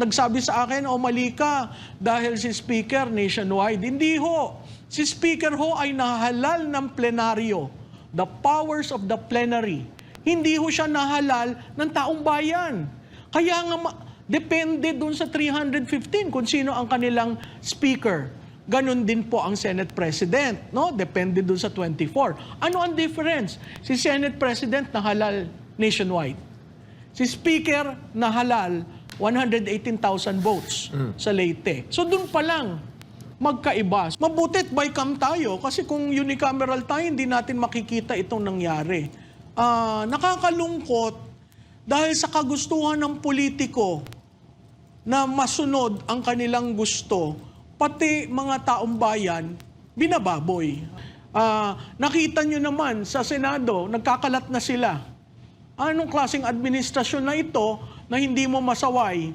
nagsabi sa akin, o mali ka dahil si Speaker nationwide. Hindi ho. Si Speaker ho ay nahalal ng plenaryo. The powers of the plenary. Hindi ho siya nahalal ng taong bayan. Kaya nga, depende dun sa 315 kung sino ang kanilang speaker. Ganon din po ang Senate President, no? Depende dun sa 24. Ano ang difference? Si Senate President na halal nationwide. Si Speaker na halal 118,000 votes sa Leyte. So dun pa lang magkaiba. Mabutit by cam tayo kasi kung unicameral tayo hindi natin makikita itong nangyari. Ah, nakakalungkot dahil sa kagustuhan ng politiko na masunod ang kanilang gusto, pati mga taong bayan, binababoy. Ah, nakita nyo naman sa Senado, nagkakalat na sila. Anong klaseng administrasyon na ito na hindi mo masaway